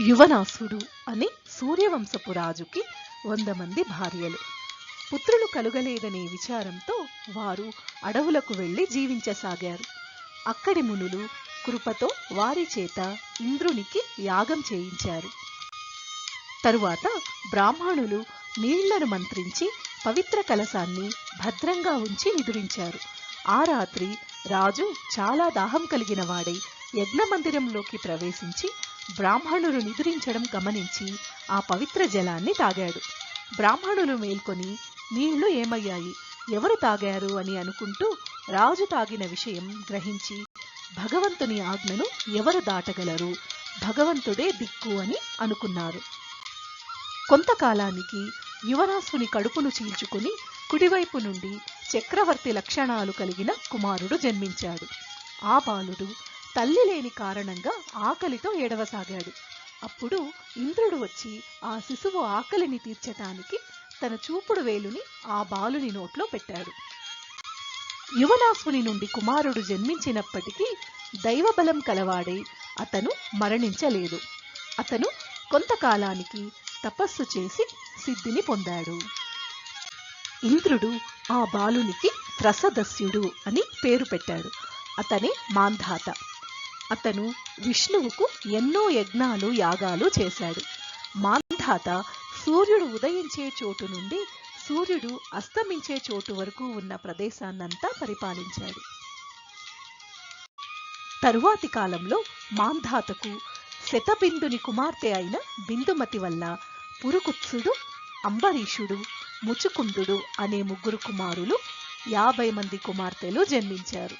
యువనాసుడు అని సూర్యవంశపు రాజుకి వంద మంది భార్యలు. పుత్రులు కలుగలేదనే విచారంతో వారు అడవులకు వెళ్ళి జీవించసాగారు. అక్కడి మునులు కృపతో వారి చేత ఇంద్రునికి యాగం చేయించారు. తరువాత బ్రాహ్మణులు నీళ్ళను మంత్రించి పవిత్ర కలశాన్ని భద్రంగా ఉంచి నిదురించారు. ఆ రాత్రి రాజు చాలా దాహం కలిగిన వాడై యజ్ఞమందిరంలోకి ప్రవేశించి బ్రాహ్మణులు నిద్రించడం గమనించి ఆ పవిత్ర జలాన్ని తాగాడు. బ్రాహ్మణులు మేల్కొని నీళ్ళు ఏమయ్యాయి? ఎవరు తాగారు? అని అనుకుంటూ రాజు తాగిన విషయం గ్రహించి భగవంతుని ఆజ్ఞను ఎవరు దాటగలరు? భగవంతుడే దిక్కు అని అనుకున్నారు. కొంతకాలానికి యువరాసుని కడుపును చీల్చుకుని కుడివైపు నుండి చక్రవర్తి లక్షణాలు కలిగిన కుమారుడు జన్మించాడు. ఆ బాలుడు తల్లి లేని కారణంగా ఆకలితో ఏడవసాగాడు. అప్పుడు ఇంద్రుడు వచ్చి ఆ శిశువు ఆకలిని తీర్చటానికి తన చూపుడు వేలుని ఆ బాలుని నోట్లో పెట్టాడు. యువనాసుని నుండి కుమారుడు జన్మించినప్పటికీ దైవబలం కలవాడై అతను మరణించలేదు. అతను కొంతకాలానికి తపస్సు చేసి సిద్ధిని పొందాడు. ఇంద్రుడు ఆ బాలునికి త్రసదస్యుడు అని పేరు పెట్టాడు. అతనే మాంధాత. అతను విష్ణువుకు ఎన్నో యజ్ఞాలు యాగాలు చేశాడు. మాంధాత సూర్యుడు ఉదయించే చోటు నుండి సూర్యుడు అస్తమించే చోటు వరకు ఉన్న ప్రదేశాన్నంతా పరిపాలించాడు. తరువాతి కాలంలో మాంధాతకు శతబిందుని కుమార్తె అయిన బిందుమతి వల్ల పురుకుత్సుడు అంబరీషుడు ముచుకుందుడు అనే ముగ్గురు కుమారులు యాభై మంది కుమార్తెలు జన్మించారు.